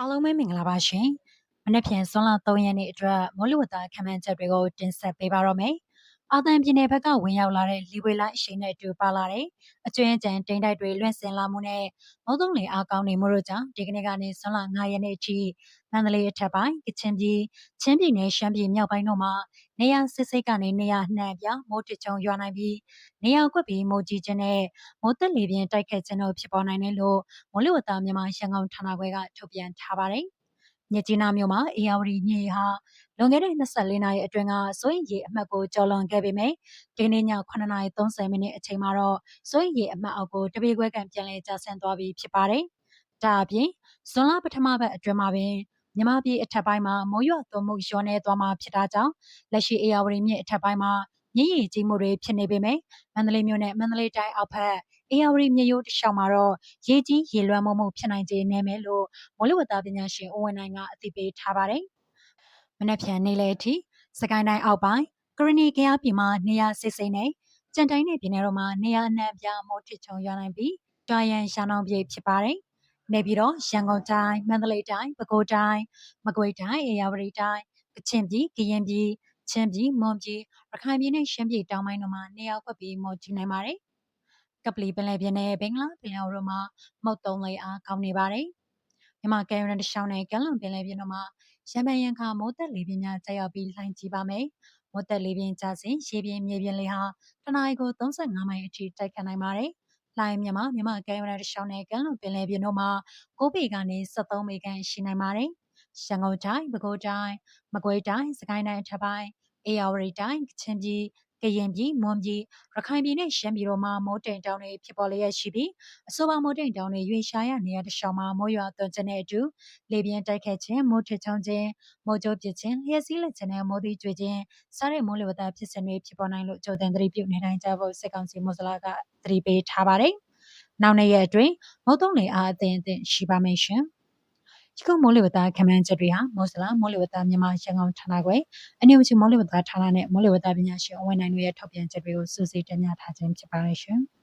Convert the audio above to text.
အားလုံးပဲမင်္ဂလာပါရှင်။မနေ့ဖြန်ဇွန်လ3ရက်နေ့အတွက်မိုးလေဝသခန့်မှန်းချက်တွေကိုတင်ဆက်ပေးပါတော့မယ်။ အာသံပြည်နယ်ဘက်ကဝင်ရောက်လာတဲ့လီဝေလိုက်အရှိန်နဲ့အတူပါလာတဲ့အကျွမ်းကြံတိမ်တိုက်တွေလွင့်စင်လာမှုနဲ့မုတ်သုံလေအားကောင်းနေမှုတို့ကြောင့်ဒီကနေ့ကနေဇွန်လ9ရက်နေ့အထိမန္တလေးအထက်ပိုင်းကချင်ပြည်ချင်းပြည်နယ်ရှမ်းပြည်မြောက်ပိုင်းတို့မှာနေရစစ်စိတ်ကနေနေရနှံပြမိုးတချုံရွာနိုင်ပြီးနေရာကွက်ပြီးမိုးကြီးခြင်းနဲ့မိုးသက်လေပြင်းတိုက်ခတ်ခြင်းတို့ဖြစ်ပေါ်နိုင်တယ်လို့မိုးလေဝသမြန်မာရန်ကုန်ဌာနခွဲကထုတ်ပြန်ထားပါတယ်။ မြစ်ကြီးနားမြို့မှာအေယာဝတီညေဟာလွန်ခဲ့တဲ့24နာရီအတွင်းကစိုးရိမ်ရေအမှတ်ကိုကျော်လွန်ခဲ့ပေမဲ့ဒီနေ့ည9:30မိနစ်အချိန်မှာတော့စိုးရိမ်ရေအမှတ်အောက်ကိုတပေခွဲကန်ပြန်လည်ကျဆင်းသွားပြီဖြစ်ပါတယ်။ဒါအပြင်ဇွန်လပထမဘက်အတွင်းမှာပင်မြမပြည်အထက်ပိုင်းမှာမိုးရွာသွန်းမှုလျော့နေသွားမှာဖြစ်တာကြောင့်လက်ရှိအေယာဝတီမြစ်အထက်ပိုင်းမှာ မြစ်ရည်ကြီးမှုတွေဖြစ်နေပေမဲ့မန္တလေးမြို့နဲ့မန္တလေးတိုင်းအောက်ဘက်အေယာဝတီမြစ်ရိုးတစ်လျှောက်မှာတော့ရေကြီးရေလွှမ်းမှုမှုဖြစ်နိုင်ခြေနေမယ်လို့မိုးလေဝသပညာရှင်ဦးဝင်းနိုင်ကအသိပေးထားပါတယ်။မနက်ဖြန်နေ့လယ်အထိစကိုင်းတိုင်းအောက်ပိုင်းကရဏီကရားပြည်မှာနေရစစ်စိမ့်နဲ့ကြံတိုင်းနယ်ပြည်နယ်တို့မှာနေရအနှံ့ပြမိုးထစ်ချုံရွာနိုင်ပြီးတွာရန်ရှာနောင်ပြေဖြစ်ပါတယ်။နေပြည်တော်ရန်ကုန်တိုင်းမန္တလေးတိုင်းပဲခူးတိုင်းမကွေးတိုင်းအေရဝတီတိုင်းကချင်ပြည်ကရင်ပြည် ချင်းပြည်မွန်ပြည်ရခိုင်ပြည်နဲ့ရှမ်းပြည်တောင်ပိုင်းတို့မှာနေရာကွက်ပြီးမိုးကြီးနိုင်ပါတယ်။ကပလီပင်လယ်ပြင်နဲ့ဘင်္ဂလားပင်လယ်အော်တို့မှာမုတ်တုံလေအားကောင်းနေပါတယ်။မြန်မာကယ်ရန်တရှောင်းနဲ့ကမ်းလွန်ပင်လယ်ပြင်တို့မှာရံပန်ရံခါမိုးသက်လေပြင်းများကျရောက်ပြီးလှိုင်းကြီးပါမယ်။မိုးသက်လေပြင်းကျစဉ်ရေပြင်မြေပြင်လေဟာတနအီကို35မိုင်အထိတိုက်ခတ်နိုင်ပါတယ်။လိုင်းမြန်မာမြန်မာကယ်ရန်တရှောင်းနဲ့ကမ်းလွန်ပင်လယ်ပြင်တို့မှာ9ပေကနေ73ပေခန့်ရှိနိုင်ပါတယ်။ ရန်ကုန်တိုင်းပဲခူးတိုင်းမကွေးတိုင်းစကိုင်းတိုင်းအထက်ပိုင်းအေရဝတီတိုင်းကချင်ပြည်ကရင်ပြည်မွန်ပြည်ရခိုင်ပြည်နဲ့ရှမ်းပြည်တို့မှာမိုးတိမ်တောင်တွေဖြစ်ပေါ်လျက်ရှိပြီးအဆိုပါမိုးတိမ်တောင်တွေရွေရှားရနေရတခြားမှာမိုးရွာသွန်းခြင်းနဲ့အတူလေပြင်းတိုက်ခတ်ခြင်းမိုးထချုံခြင်းမိုးကြိုးပစ်ခြင်းလျှက်စီးလက်ခြင်းနဲ့မိုးသီးကျွေခြင်းစားတဲ့မိုးလေဝသဖြစ်စဉ်တွေဖြစ်ပေါ်နိုင်လို့ကြိုတင်သတိပြုနေတိုင်းကြဖို့စစ်ကောင်စီမိုးစလာကသတိပေးထားပါတယ်။နောက်နေ့ရက်အတွင်းမုတ်သုံလေအားအသင့်အသင့်ရှိပါမယ်ရှင်။ ဒီကမိုးလေဝသခန့်မှန်းချက်တွေဟာမော်စလာမိုးလေဝသမြန်မာရန်ကုန်ဌာနခွဲအနည်းငယ်မိုးလေဝသဌာနနဲ့မိုးလေဝသပညာရှင်အဝန်နိုင်တို့ရဲ့ထုတ်ပြန်ချက်တွေကိုစူးစိတင်ပြထားခြင်းဖြစ်ပါတယ်ရှင်။